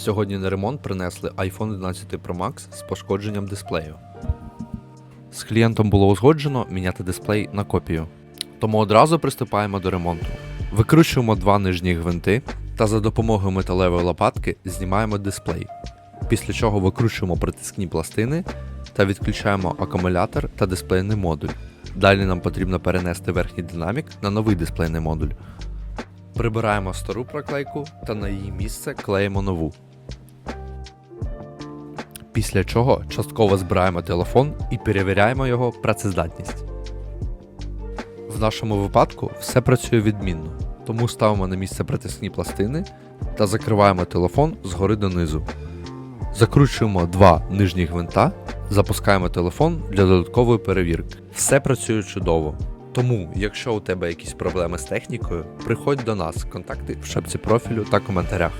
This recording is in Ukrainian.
Сьогодні на ремонт принесли iPhone 11 Pro Max з пошкодженням дисплею. З клієнтом було узгоджено міняти дисплей на копію. Тому одразу приступаємо до ремонту. Викручуємо два нижні гвинти та за допомогою металевої лопатки знімаємо дисплей. Після чого викручуємо притискні пластини та відключаємо акумулятор та дисплейний модуль. Далі нам потрібно перенести верхній динамік на новий дисплейний модуль. Прибираємо стару проклейку та на її місце клеїмо нову. Після чого частково збираємо телефон і перевіряємо його працездатність. В нашому випадку все працює відмінно, тому ставимо на місце притискні пластини та закриваємо телефон згори донизу. Закручуємо два нижні гвинта, запускаємо телефон для додаткової перевірки. Все працює чудово. Тому, якщо у тебе якісь проблеми з технікою, приходь до нас, контакти в шапці профілю та коментарях.